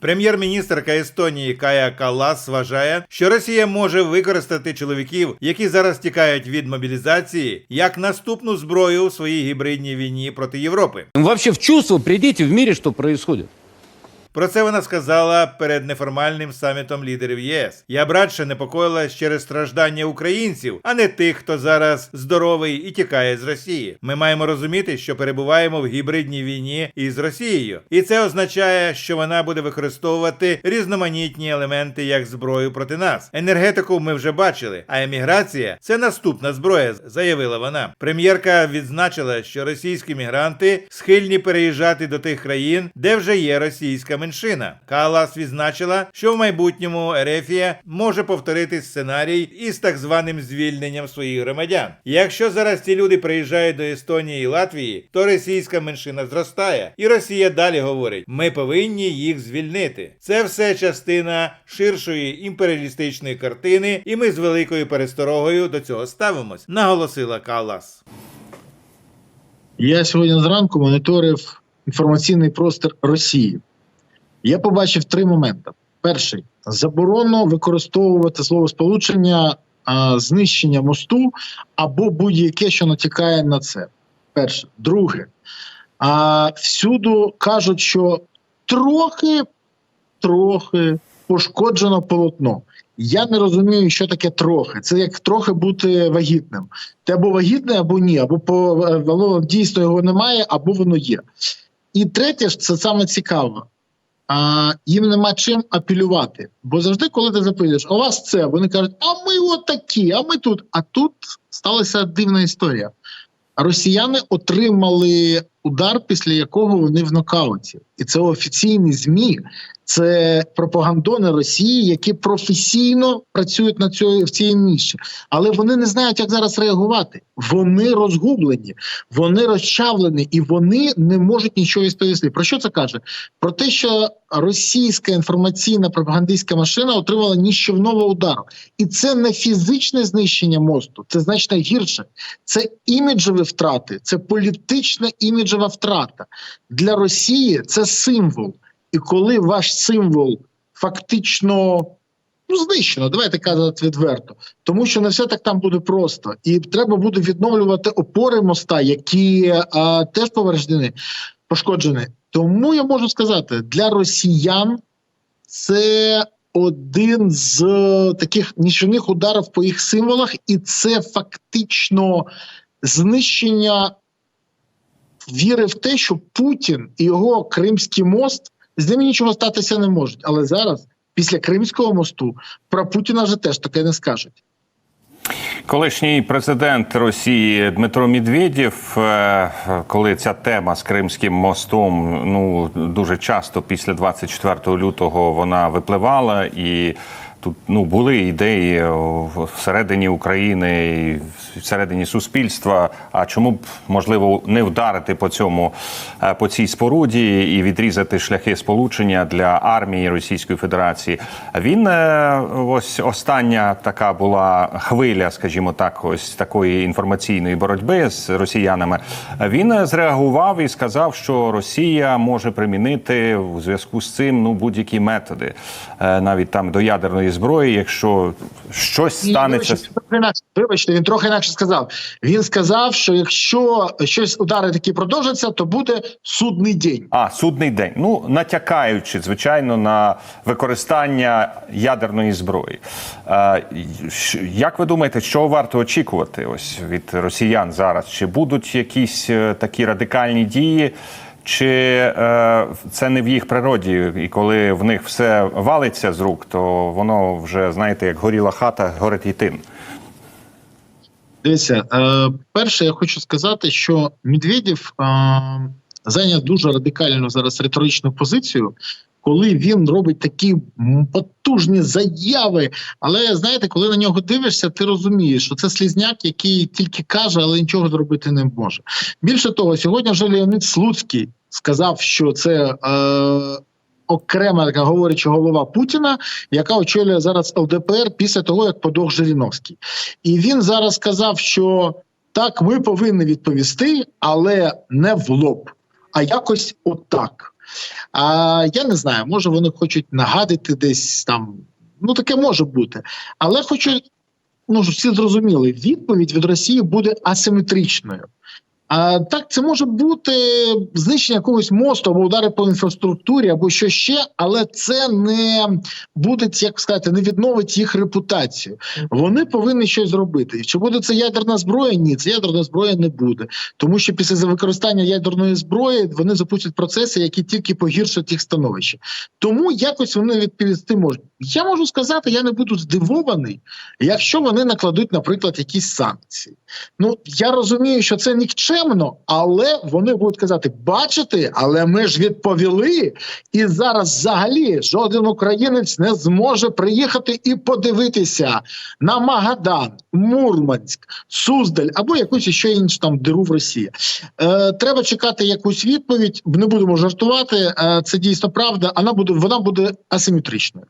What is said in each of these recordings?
Прем'єр-міністрка Естонії Кая Калас вважає, що Росія може використати чоловіків, які зараз тікають від мобілізації, як наступну зброю у своїй гібридній війні проти Європи. Вообще в чувство прийдіть в мірі, що происходит. Про це вона сказала перед неформальним самітом лідерів ЄС. Я радше непокоїлась через страждання українців, а не тих, хто зараз здоровий і тікає з Росії. Ми маємо розуміти, що перебуваємо в гібридній війні із Росією, і це означає, що вона буде використовувати різноманітні елементи як зброю проти нас. Енергетику ми вже бачили, а еміграція це наступна зброя, заявила вона. Прем'єрка відзначила, що російські мігранти схильні переїжджати до тих країн, де вже є російська меншина. Калас відзначила, що в майбутньому Ерефія може повторити сценарій із так званим звільненням своїх громадян. Якщо зараз ці люди приїжджають до Естонії і Латвії, то російська меншина зростає, і Росія далі говорить: ми повинні їх звільнити. Це все частина ширшої імперіалістичної картини, і ми з великою пересторогою до цього ставимось, наголосила Калас. Я сьогодні зранку моніторив інформаційний простір Росії. Я побачив три моменти: перший заборону використовувати словосполучення а, знищення мосту або будь-яке, що натякає на це. Перше, друге, а, всюду кажуть, що трохи, трохи пошкоджено полотно. Я не розумію, що таке трохи. Це як трохи бути вагітним. Ти або вагітний, або ні, або по воно дійсно його немає, або воно є. І третє ж це саме цікаво. А, їм нема чим апелювати. Бо завжди, коли ти запитуєш, у вас це, вони кажуть, а ми от такі, а ми тут. А тут сталася дивна історія. Росіяни отримали удар, після якого вони в нокауті. І це офіційні ЗМІ, це пропагандони Росії, які професійно працюють на цій в цій ніші, але вони не знають, як зараз реагувати. Вони розгублені, вони розчавлені і вони не можуть нічого відповісти. Про що це каже? Про те, що російська інформаційна пропагандистська машина отримала ніщівного удару, і це не фізичне знищення мосту, це значно гірше. Це іміджеві втрати, це політична іміджева втрата для Росії. Це символ. І коли ваш символ фактично ну, знищено, давайте казати відверто, тому що не все так там буде просто, і треба буде відновлювати опори моста, які а, теж повреждені, пошкоджені. Тому я можу сказати, для росіян це один з е, таких нічних ударів по їх символах, і це фактично знищення віри в те, що Путін і його Кримський мост з ними нічого статися не можуть. Але зараз, після Кримського мосту, про Путіна вже теж таке не скажуть. Колишній президент Росії Дмитро Медведєв, е, коли ця тема з Кримським мостом ну дуже часто після 24 лютого вона випливала, і тут ну були ідеї всередині України і всередині суспільства. А чому б можливо не вдарити по цьому е, по цій споруді і відрізати шляхи сполучення для армії Російської Федерації? Він е, ось остання така була хвиля, скажімо так, ось такої інформаційної боротьби з росіянами. Він зреагував і сказав, що Росія може примінити у зв'язку з цим ну будь-які методи, е, навіть там до ядерної зброї, якщо щось станеться. Вибачте, він трохи інакше сказав. Він сказав, що якщо щось удари такі продовжаться, то буде судний день. А, судний день. Ну, натякаючи, звичайно, на використання ядерної зброї. Е, як ви думаєте, що варто очікувати ось від росіян зараз? Чи будуть якісь е, такі радикальні дії? Чи е, це не в їх природі, і коли в них все валиться з рук, то воно вже знаєте, як горіла хата, горить і тин. Дивіться, е, перше, я хочу сказати, що Медведєв е, зайняв дуже радикальну зараз риторичну позицію, коли він робить такі потужні заяви. Але знаєте, коли на нього дивишся, ти розумієш, що це слізняк, який тільки каже, але нічого зробити не може. Більше того, сьогодні вже Леонід Слуцький сказав, що це. Е, Окрема така говоряча голова Путіна, яка очолює зараз ЛДПР після того, як подох Жириновський. І він зараз сказав, що так, ми повинні відповісти, але не в лоб, а якось отак. А я не знаю, може вони хочуть нагадити десь там. Ну таке може бути, але хочу ну всі зрозуміли, відповідь від Росії буде асиметричною. А так, це може бути знищення якогось мосту або удари по інфраструктурі, або що ще, але це не буде, як сказати, не відновить їх репутацію. Вони повинні щось зробити. Чи буде це ядерна зброя? Ні, це ядерна зброя не буде. Тому що після використання ядерної зброї вони запустять процеси, які тільки погіршать їх становище. Тому якось вони відповісти можуть. Я можу сказати, я не буду здивований, якщо вони накладуть, наприклад, якісь санкції. Ну я розумію, що це нікчемно, але вони будуть казати: бачите, але ми ж відповіли, і зараз взагалі жоден українець не зможе приїхати і подивитися на Магадан, Мурманськ, Суздаль або якусь ще іншу там диру в Росії. Е, треба чекати якусь відповідь. Не будемо жартувати. Е, це дійсно правда. Вона буде вона буде асиметричною.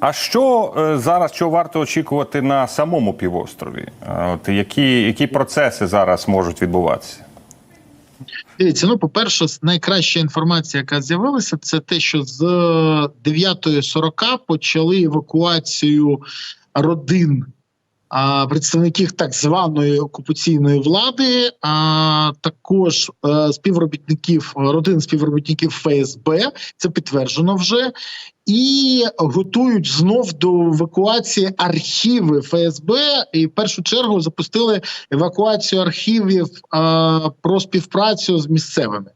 А що е, зараз що варто очікувати на самому півострові? Е, От які, які процеси зараз можуть відбуватися? Дивіться, ну по-перше, найкраща інформація, яка з'явилася, це те, що з 9.40 почали евакуацію родин представників так званої окупаційної влади, а також е, співробітників родин співробітників ФСБ. Це підтверджено вже. І готують знов до евакуації архіви ФСБ. І в першу чергу запустили евакуацію архівів а, про співпрацю з місцевими.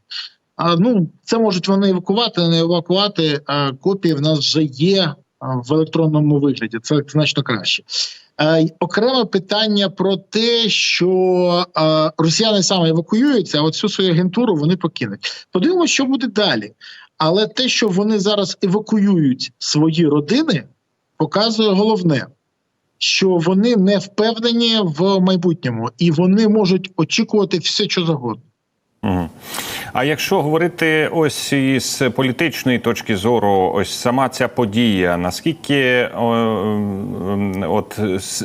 А, ну, це можуть вони евакувати, не евакувати. А, копії в нас вже є в електронному вигляді. Це значно краще. Е, окреме питання про те, що е, росіяни саме евакуюються, а от всю свою агентуру вони покинуть. Подивимося, що буде далі. Але те, що вони зараз евакуюють свої родини, показує головне, що вони не впевнені в майбутньому і вони можуть очікувати все, що завгодно. Угу. А якщо говорити ось із політичної точки зору, ось сама ця подія, наскільки о, от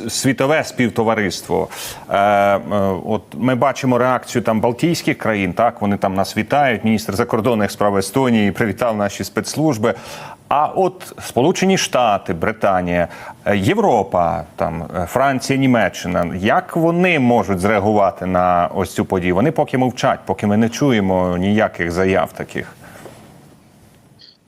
світове співтовариство, е, е, от ми бачимо реакцію там Балтійських країн, так вони там нас вітають. Міністр закордонних справ Естонії привітав наші спецслужби. А от Сполучені Штати, Британія, е, Європа, там е, Франція, Німеччина, як вони можуть зреагувати на ось цю подію? Вони поки мовчать, поки ми не чуємо ніяких заяв таких.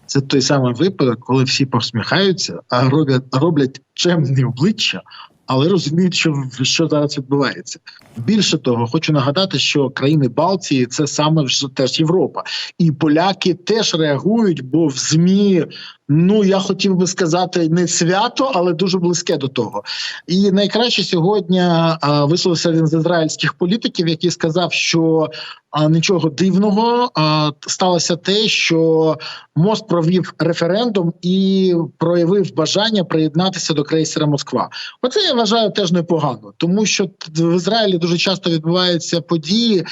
Це той самий випадок, коли всі посміхаються, а роблять, роблять чемні обличчя, але розуміють, що, що зараз відбувається. Більше того, хочу нагадати, що країни Балтії це саме теж Європа, і поляки теж реагують, бо в змі. Ну, я хотів би сказати, не свято, але дуже близьке до того. І найкраще сьогодні висловився один з ізраїльських політиків, який сказав, що а, нічого дивного а, сталося те, що мост провів референдум і проявив бажання приєднатися до крейсера Москва. Оце я вважаю теж непогано, тому що в Ізраїлі дуже часто відбуваються події,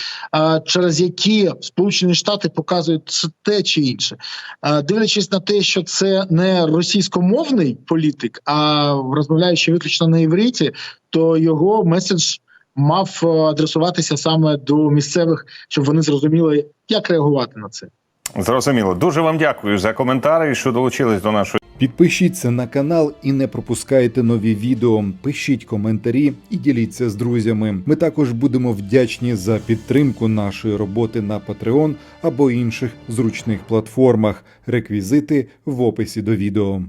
через які Сполучені Штати показують те чи інше. Дивлячись на те, що це не російськомовний політик, а розмовляючи виключно на івриті, то його меседж мав е, адресуватися саме до місцевих, щоб вони зрозуміли, як реагувати на це. Зрозуміло. Дуже вам дякую за коментарі, що долучились до нашої. Підпишіться на канал і не пропускайте нові відео. Пишіть коментарі і діліться з друзями. Ми також будемо вдячні за підтримку нашої роботи на Patreon або інших зручних платформах. Реквізити в описі до відео.